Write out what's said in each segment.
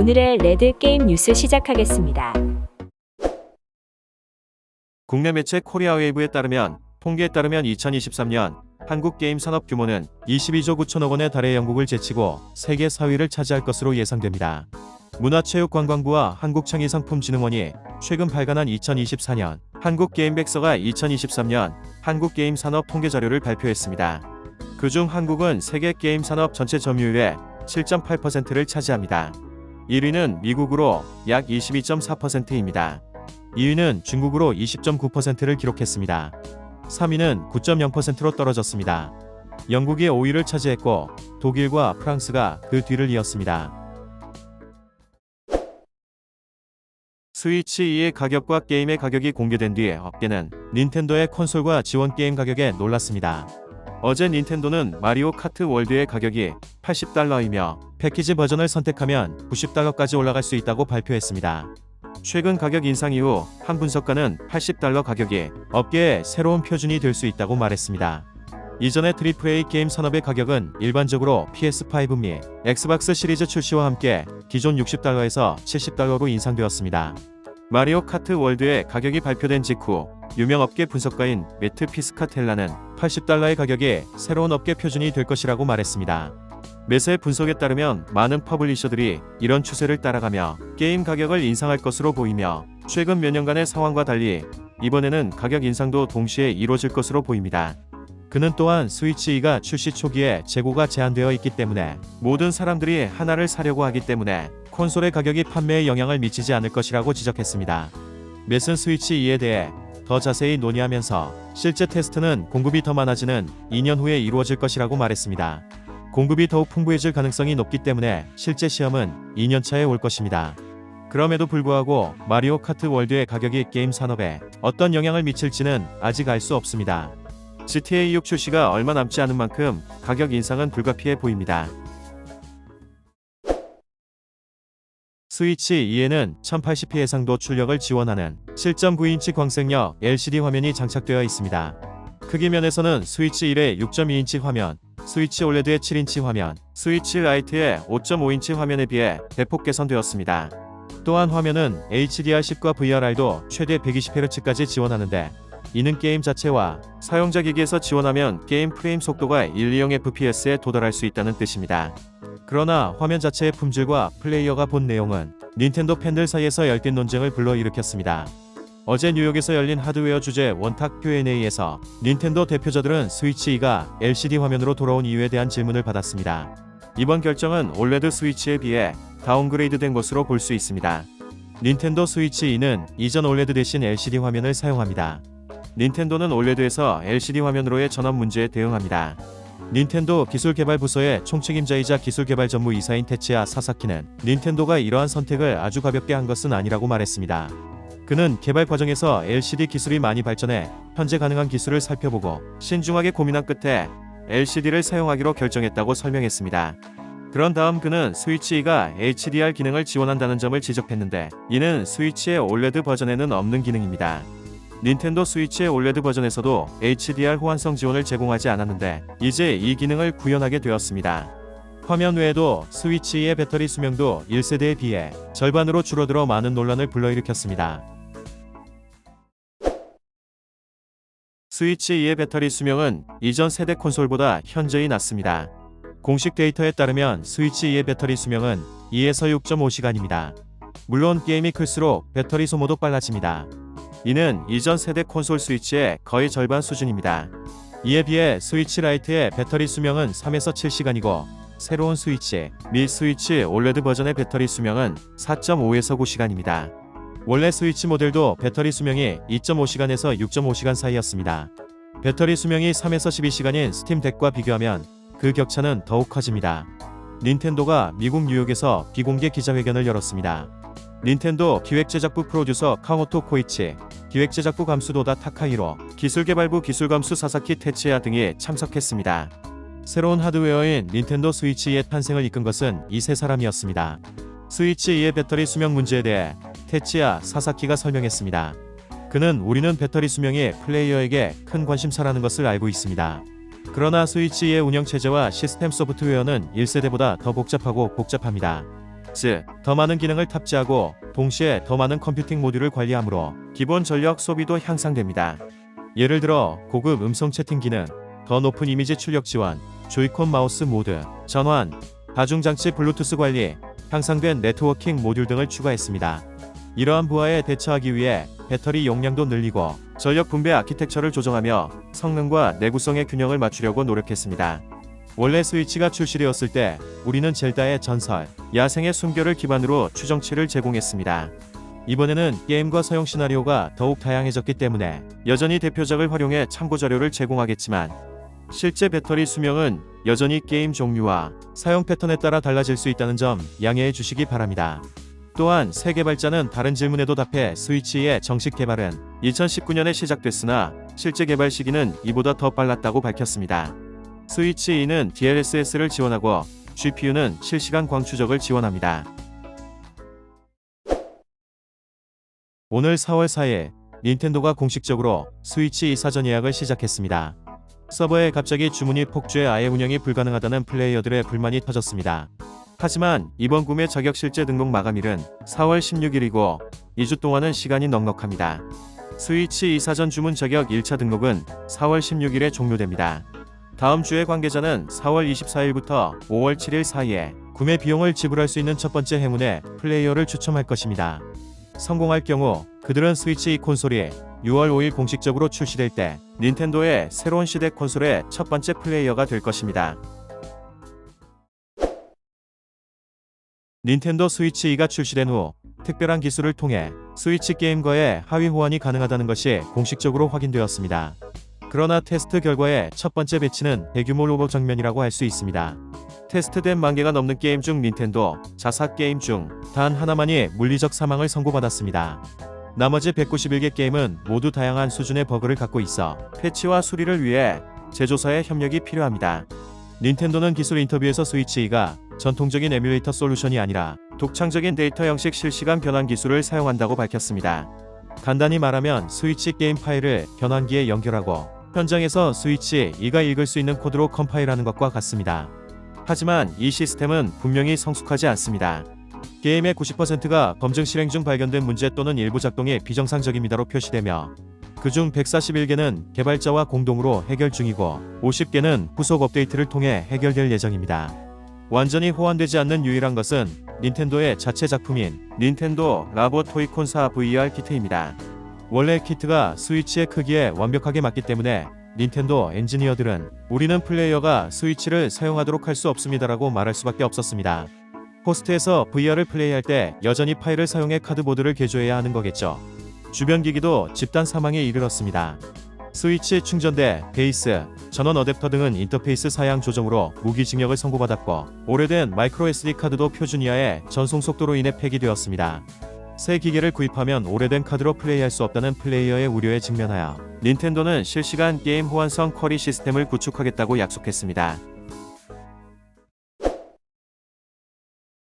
오늘의 레드 게임 뉴스 시작하겠습니다. 국내 매체 코리아웨이브에 따르면 통계에 따르면 2023년 한국 게임 산업 규모는 22조 9천억 원에 달해 영국을 제치고 세계 4위를 차지할 것으로 예상됩니다. 문화체육관광부와 한국창의상품진흥원이 최근 발간한 2024년 한국게임 백서가 2023년 한국게임 산업 통계 자료를 발표했습니다. 그중 한국은 세계 게임 산업 전체 점유율의 7.8%를 차지합니다. 1위는 미국으로 약 22.4%입니다. 2위는 중국으로 20.9%를 기록했습니다. 3위는 9.0%로 떨어졌습니다. 영국이 5위를 차지했고 독일과 프랑스가 그 뒤를 이었습니다. 스위치 2의 가격과 게임의 가격이 공개된 뒤에 업계는 닌텐도의 콘솔과 지원 게임 가격에 놀랐습니다. 어제 닌텐도는 마리오 카트 월드의 가격이 80달러이며 패키지 버전을 선택하면 90달러까지 올라갈 수 있다고 발표했습니다. 최근 가격 인상 이후 한 분석가는 80달러 가격이 업계의 새로운 표준이 될 수 있다고 말했습니다. 이전의 AAA 게임 산업의 가격은 일반적으로 PS5 및 엑스박스 시리즈 출시와 함께 기존 60달러에서 70달러로 인상되었습니다. 마리오 카트 월드의 가격이 발표된 직후 유명 업계 분석가인 매트 피스카텔라는 80달러의 가격이 새로운 업계 표준이 될 것이라고 말했습니다. 매세 분석에 따르면 많은 퍼블리셔들이 이런 추세를 따라가며 게임 가격을 인상할 것으로 보이며 최근 몇 년간의 상황과 달리 이번에는 가격 인상도 동시에 이루어질 것으로 보입니다. 그는 또한 스위치 2가 출시 초기에 재고가 제한되어 있기 때문에 모든 사람들이 하나를 사려고 하기 때문에 콘솔의 가격이 판매에 영향을 미치지 않을 것이라고 지적했습니다. 매슨 스위치 2에 대해 더 자세히 논의하면서 실제 테스트는 공급이 더 많아지는 2년 후에 이루어질 것이라고 말했습니다. 공급이 더욱 풍부해질 가능성이 높기 때문에 실제 시험은 2년 차에 올 것입니다. 그럼에도 불구하고 마리오 카트 월드의 가격이 게임 산업에 어떤 영향을 미칠지는 아직 알 수 없습니다. GTA 6 출시가 얼마 남지 않은 만큼 가격 인상은 불가피해 보입니다. 스위치 2에는 1080p 해상도 출력을 지원하는 7.9인치 광색력 LCD 화면이 장착되어 있습니다. 크기 면에서는 스위치 1의 6.2인치 화면, 스위치 올레드의 7인치 화면, 스위치 라이트의 5.5인치 화면에 비해 대폭 개선되었습니다. 또한 화면은 HDR10과 VRR도 최대 120Hz까지 지원하는데 이는 게임 자체와 사용자 기기에서 지원하면 게임 프레임 속도가 120fps에 도달할 수 있다는 뜻입니다. 그러나 화면 자체의 품질과 플레이어가 본 내용은 닌텐도 팬들 사이에서 열띤 논쟁을 불러일으켰습니다. 어제 뉴욕에서 열린 하드웨어 주제 원탁 Q&A에서 닌텐도 대표자들은 스위치 2가 LCD 화면으로 돌아온 이유에 대한 질문을 받았습니다. 이번 결정은 올레드 스위치에 비해 다운그레이드된 것으로 볼 수 있습니다. 닌텐도 스위치 2는 이전 올레드 대신 LCD 화면을 사용합니다. 닌텐도는 올레드에서 LCD 화면으로의 전원 문제에 대응합니다. 닌텐도 기술 개발 부서의 총책임자이자 기술 개발 전무 이사인 테치야 사사키는 닌텐도가 이러한 선택을 아주 가볍게 한 것은 아니라고 말했습니다. 그는 개발 과정에서 LCD 기술이 많이 발전해 현재 가능한 기술을 살펴보고 신중하게 고민한 끝에 LCD를 사용하기로 결정했다고 설명했습니다. 그런 다음 그는 스위치 2가 HDR 기능을 지원한다는 점을 지적했는데 이는 스위치의 올레드 버전에는 없는 기능입니다. 닌텐도 스위치의 올레드 버전에서도 HDR 호환성 지원을 제공하지 않았는데 이제 이 기능을 구현하게 되었습니다. 화면 외에도 스위치 2의 배터리 수명도 1세대에 비해 절반으로 줄어들어 많은 논란을 불러일으켰습니다. 스위치 2의 배터리 수명은 이전 세대 콘솔보다 현저히 낮습니다. 공식 데이터에 따르면 스위치 2의 배터리 수명은 2에서 6.5시간입니다. 물론 게임이 클수록 배터리 소모도 빨라집니다. 이는 이전 세대 콘솔 스위치의 거의 절반 수준입니다. 이에 비해 스위치 라이트의 배터리 수명은 3에서 7시간이고 새로운 스위치, 미 스위치 올레드 버전의 배터리 수명은 4.5에서 9시간입니다. 원래 스위치 모델도 배터리 수명이 2.5시간에서 6.5시간 사이였습니다. 배터리 수명이 3에서 12시간인 스팀 덱과 비교하면 그 격차는 더욱 커집니다. 닌텐도가 미국 뉴욕에서 비공개 기자회견을 열었습니다. 닌텐도 기획제작부 프로듀서 카모토 코이치, 기획제작부 감수도다 타카히로, 기술개발부 기술감수 사사키 테치야 등이 참석했습니다. 새로운 하드웨어인 닌텐도 스위치 2의 탄생을 이끈 것은 이 세 사람이었습니다. 스위치 2의 배터리 수명 문제에 대해 테치야 사사키가 설명했습니다. 그는 우리는 배터리 수명이 플레이어에게 큰 관심사라는 것을 알고 있습니다. 그러나 스위치 2의 운영 체제와 시스템 소프트웨어는 1세대보다 더 복잡하고 복잡합니다. 즉, 더 많은 기능을 탑재하고 동시에 더 많은 컴퓨팅 모듈을 관리하므로 기본 전력 소비도 향상됩니다. 예를 들어 고급 음성 채팅 기능, 더 높은 이미지 출력 지원, 조이콘 마우스 모드, 전환, 다중장치 블루투스 관리, 향상된 네트워킹 모듈 등을 추가했습니다. 이러한 부하에 대처하기 위해 배터리 용량도 늘리고 전력 분배 아키텍처를 조정하며 성능과 내구성의 균형을 맞추려고 노력했습니다. 원래 스위치가 출시되었을 때 우리는 젤다의 전설, 야생의 숨결을 기반으로 추정치를 제공했습니다. 이번에는 게임과 사용 시나리오가 더욱 다양해졌기 때문에 여전히 대표작을 활용해 참고 자료를 제공하겠지만 실제 배터리 수명은 여전히 게임 종류와 사용 패턴에 따라 달라질 수 있다는 점 양해해 주시기 바랍니다. 또한 새 개발자는 다른 질문에도 답해 스위치의 정식 개발은 2019년에 시작됐으나 실제 개발 시기는 이보다 더 빨랐다고 밝혔습니다. 스위치 2는 DLSS를 지원하고 GPU는 실시간 광 추적을 지원합니다. 오늘 4월 4일 닌텐도가 공식적으로 스위치 2 사전 예약을 시작했습니다. 서버에 갑자기 주문이 폭주해 아예 운영이 불가능하다는 플레이어들의 불만이 터졌습니다. 하지만 이번 구매 자격 실제 등록 마감일은 4월 16일이고 2주 동안은 시간이 넉넉합니다. 스위치 2 사전 주문 자격 1차 등록은 4월 16일에 종료됩니다. 다음 주에 관계자는 4월 24일부터 5월 7일 사이에 구매 비용을 지불할 수 있는 첫 번째 행운에 플레이어를 추첨할 것입니다. 성공할 경우 그들은 스위치 2 콘솔이 6월 5일 공식적으로 출시될 때 닌텐도의 새로운 시대 콘솔의 첫 번째 플레이어가 될 것입니다. 닌텐도 스위치 2가 출시된 후 특별한 기술을 통해 스위치 게임과의 하위 호환이 가능하다는 것이 공식적으로 확인되었습니다. 그러나 테스트 결과의 첫 번째 배치는 대규모 로봇 정면이라고 할 수 있습니다. 테스트된 만 개가 넘는 게임 중 닌텐도 자사 게임 중 단 하나만이 물리적 사망을 선고받았습니다. 나머지 191개 게임은 모두 다양한 수준의 버그를 갖고 있어 패치와 수리를 위해 제조사의 협력이 필요합니다. 닌텐도는 기술 인터뷰에서 스위치 2가 전통적인 에뮬레이터 솔루션이 아니라 독창적인 데이터 형식 실시간 변환 기술을 사용한다고 밝혔습니다. 간단히 말하면 스위치 게임 파일을 변환기에 연결하고 현장에서 스위치 2가 읽을 수 있는 코드로 컴파일하는 것과 같습니다. 하지만 이 시스템은 분명히 성숙하지 않습니다. 게임의 90%가 검증 실행 중 발견된 문제 또는 일부 작동이 비정상적입니다로 표시되며 그중 141개는 개발자와 공동으로 해결 중이고 50개는 후속 업데이트를 통해 해결될 예정입니다. 완전히 호환되지 않는 유일한 것은 닌텐도의 자체 작품인 닌텐도 라보 토이콘사 VR 키트입니다. 원래 키트가 스위치의 크기에 완벽하게 맞기 때문에 닌텐도 엔지니어들은 우리는 플레이어가 스위치를 사용하도록 할 수 없습니다라고 말할 수밖에 없었습니다. 호스트에서 VR을 플레이할 때 여전히 파일을 사용해 카드보드를 개조해야 하는 거겠죠. 주변 기기도 집단 사망에 이르렀습니다. 스위치 충전대, 베이스, 전원 어댑터 등은 인터페이스 사양 조정으로 무기징역을 선고받았고 오래된 마이크로 SD 카드도 표준 이하의 전송 속도로 인해 폐기되었습니다. 새 기계를 구입하면 오래된 카드로 플레이할 수 없다는 플레이어의 우려에 직면하여 닌텐도는 실시간 게임 호환성 쿼리 시스템을 구축하겠다고 약속했습니다.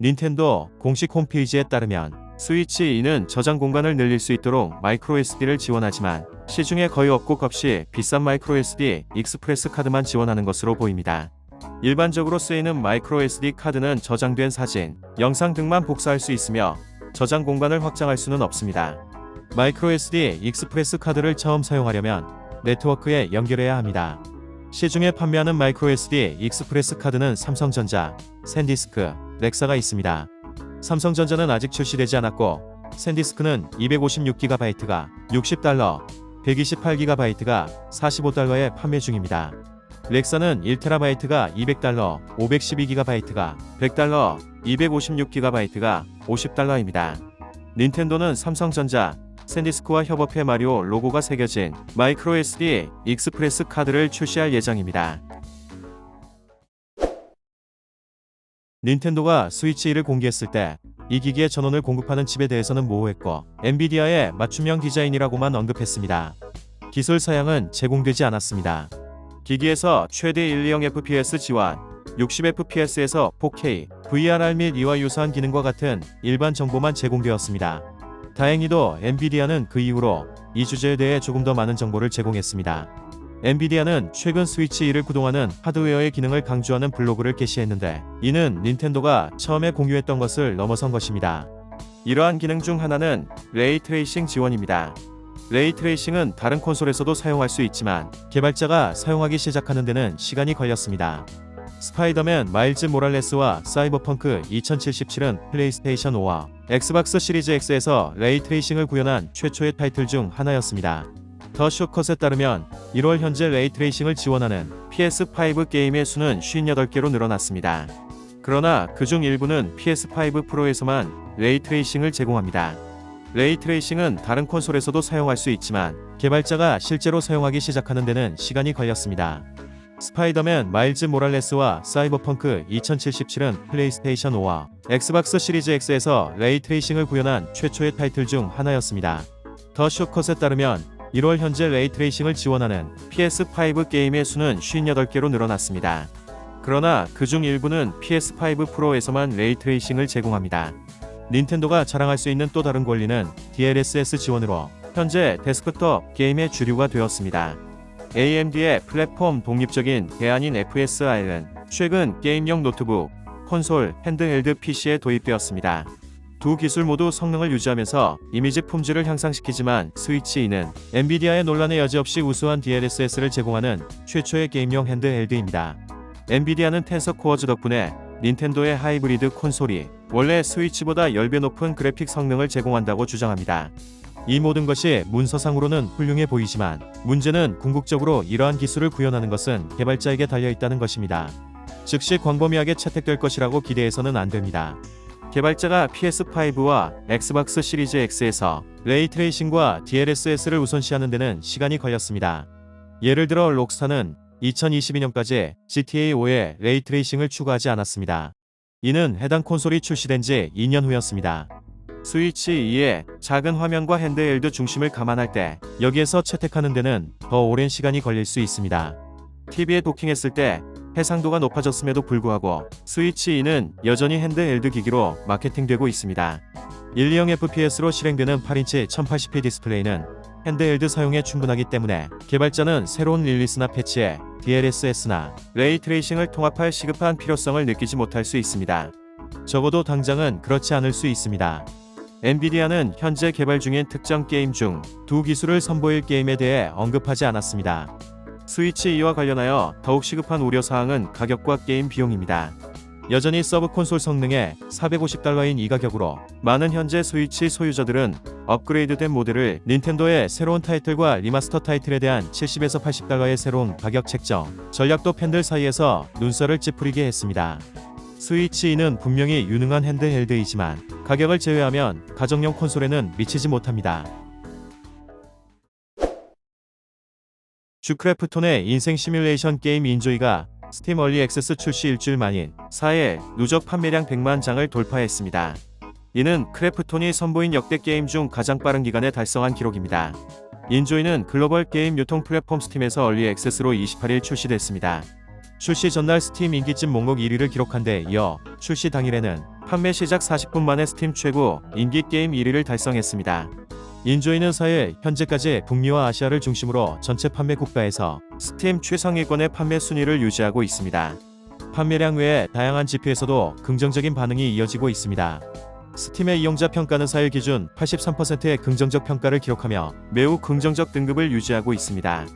닌텐도 공식 홈페이지에 따르면 스위치 2는 저장 공간을 늘릴 수 있도록 마이크로 SD를 지원하지만 시중에 거의 없고 값이 비싼 마이크로 SD 익스프레스 카드만 지원하는 것으로 보입니다. 일반적으로 쓰이는 마이크로 SD 카드는 저장된 사진, 영상 등만 복사할 수 있으며 저장 공간을 확장할 수는 없습니다. 마이크로 SD 익스프레스 카드를 처음 사용하려면 네트워크에 연결해야 합니다. 시중에 판매하는 마이크로 SD 익스프레스 카드는 삼성전자, 샌디스크, 렉사가 있습니다. 삼성전자는 아직 출시되지 않았고 샌디스크는 256GB가 60달러, 128GB가 45달러에 판매 중입니다. 렉사는 1TB가 200달러, 512GB가 100달러, 256GB가 50달러입니다. 닌텐도는 삼성전자, 샌디스크와 협업해 마리오 로고가 새겨진 마이크로 SD 익스프레스 카드를 출시할 예정입니다. 닌텐도가 스위치 1을 공개했을 때 이 기기의 전원을 공급하는 칩에 대해서는 모호했고 엔비디아의 맞춤형 디자인이라고만 언급했습니다. 기술 사양은 제공되지 않았습니다. 기기에서 최대 120fps 지원, 60fps에서 4K, VRR 및 이와 유사한 기능과 같은 일반 정보만 제공되었습니다. 다행히도 엔비디아는 그 이후로 이 주제에 대해 조금 더 많은 정보를 제공했습니다. 엔비디아는 최근 스위치 2를 구동하는 하드웨어의 기능을 강조하는 블로그를 게시했는데 이는 닌텐도가 처음에 공유했던 것을 넘어선 것입니다. 이러한 기능 중 하나는 레이 트레이싱 지원입니다. 레이 트레이싱은 다른 콘솔에서도 사용할 수 있지만 개발자가 사용하기 시작하는 데는 시간이 걸렸습니다. 스파이더맨 마일즈 모랄레스와 사이버펑크 2077은 플레이스테이션 5와 엑스박스 시리즈 X에서 레이 트레이싱을 구현한 최초의 타이틀 중 하나였습니다. 더 쇼컷에 따르면 1월 현재 레이 트레이싱을 지원하는 PS5 게임의 수는 58개로 늘어났습니다. 그러나 그중 일부는 PS5 프로에서만 레이 트레이싱을 제공합니다. 레이 트레이싱은 다른 콘솔에서도 사용할 수 있지만 개발자가 실제로 사용하기 시작하는 데는 시간이 걸렸습니다. 스파이더맨 마일즈 모랄레스와 사이버펑크 2077은 플레이스테이션 5와 엑스박스 시리즈 X에서 레이 트레이싱을 구현한 최초의 타이틀 중 하나였습니다. 더 쇼컷에 따르면 1월 현재 레이 트레이싱을 지원하는 PS5 게임의 수는 58개로 늘어났습니다. 그러나 그중 일부는 PS5 프로에서만 레이 트레이싱을 제공합니다. 닌텐도가 자랑할 수 있는 또 다른 권리는 DLSS 지원으로 현재 데스크톱 게임의 주류가 되었습니다. AMD의 플랫폼 독립적인 대안인 FSR은 최근 게임용 노트북, 콘솔, 핸드헬드 PC에 도입되었습니다. 두 기술 모두 성능을 유지하면서 이미지 품질을 향상시키지만 스위치 2는 엔비디아의 논란에 여지없이 우수한 DLSS를 제공하는 최초의 게임용 핸드헬드입니다. 엔비디아는 텐서 코어즈 덕분에 닌텐도의 하이브리드 콘솔이 원래 스위치보다 10배 높은 그래픽 성능을 제공한다고 주장합니다. 이 모든 것이 문서상으로는 훌륭해 보이지만 문제는 궁극적으로 이러한 기술을 구현하는 것은 개발자에게 달려 있다는 것입니다. 즉시 광범위하게 채택될 것이라고 기대해서는 안 됩니다. 개발자가 PS5와 엑스박스 시리즈 X에서 레이 트레이싱과 DLSS를 우선시하는 데는 시간이 걸렸습니다. 예를 들어 록스타는 2022년까지 GTA 5에 레이 트레이싱을 추가하지 않았습니다. 이는 해당 콘솔이 출시된 지 2년 후였습니다. 스위치 2의 작은 화면과 핸드헬드 중심을 감안할 때 여기에서 채택하는 데는 더 오랜 시간이 걸릴 수 있습니다. TV에 도킹했을 때 해상도가 높아졌음에도 불구하고 스위치 2는 여전히 핸드헬드 기기로 마케팅되고 있습니다. 1200fps로 실행되는 8인치 1080p 디스플레이는 핸드헬드 사용에 충분하기 때문에 개발자는 새로운 릴리스나 패치에 DLSS나 레이 트레이싱을 통합할 시급한 필요성을 느끼지 못할 수 있습니다. 적어도 당장은 그렇지 않을 수 있습니다. 엔비디아는 현재 개발 중인 특정 게임 중 두 기술을 선보일 게임에 대해 언급하지 않았습니다. 스위치 2와 관련하여 더욱 시급한 우려사항은 가격과 게임 비용입니다. 여전히 서브 콘솔 성능에 450달러인 이 가격으로 많은 현재 스위치 소유자들은 업그레이드된 모델을 닌텐도의 새로운 타이틀과 리마스터 타이틀에 대한 70에서 80달러의 새로운 가격 책정, 전략도 팬들 사이에서 눈살을 찌푸리게 했습니다. 스위치 2는 분명히 유능한 핸드헬드이지만 가격을 제외하면 가정용 콘솔에는 미치지 못합니다. 주크래프톤의 인생 시뮬레이션 게임 인조이가 스팀 얼리 액세스 출시 일주일 만인 4일 누적 판매량 100만 장을 돌파했습니다. 이는 크래프톤이 선보인 역대 게임 중 가장 빠른 기간에 달성한 기록입니다. 인조이는 글로벌 게임 유통 플랫폼 스팀에서 얼리 액세스로 28일 출시됐습니다. 출시 전날 스팀 인기쯤 목록 1위를 기록한 데 이어 출시 당일에는 판매 시작 40분 만에 스팀 최고 인기 게임 1위를 달성했습니다. 인조이는 4일 현재까지 북미와 아시아를 중심으로 전체 판매 국가에서 스팀 최상위권의 판매 순위를 유지하고 있습니다. 판매량 외에 다양한 지표에서도 긍정적인 반응이 이어지고 있습니다. 스팀의 이용자 평가는 4일 기준 83%의 긍정적 평가를 기록하며 매우 긍정적 등급을 유지하고 있습니다.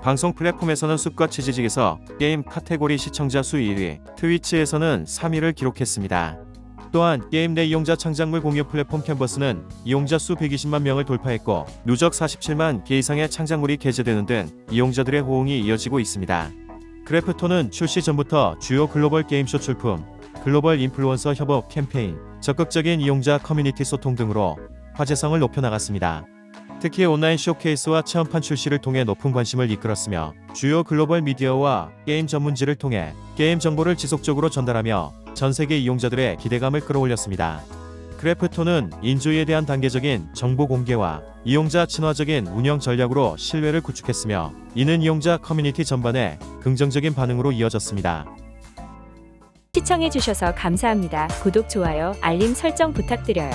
방송 플랫폼에서는 숲과 치지직에서 게임 카테고리 시청자 수 1위, 트위치에서는 3위를 기록했습니다. 또한 게임 내 이용자 창작물 공유 플랫폼 캔버스는 이용자 수 120만 명을 돌파했고 누적 47만 개 이상의 창작물이 게재되는 등 이용자들의 호응이 이어지고 있습니다. 크래프톤은 출시 전부터 주요 글로벌 게임쇼 출품, 글로벌 인플루언서 협업 캠페인, 적극적인 이용자 커뮤니티 소통 등으로 화제성을 높여나갔습니다. 특히 온라인 쇼케이스와 체험판 출시를 통해 높은 관심을 이끌었으며 주요 글로벌 미디어와 게임 전문지를 통해 게임 정보를 지속적으로 전달하며 전 세계 이용자들의 기대감을 끌어올렸습니다. 크래프톤은 인조이에 대한 단계적인 정보 공개와 이용자 친화적인 운영 전략으로 신뢰를 구축했으며 이는 이용자 커뮤니티 전반에 긍정적인 반응으로 이어졌습니다. 시청해주셔서 감사합니다. 구독, 좋아요, 알림 설정 부탁드려요.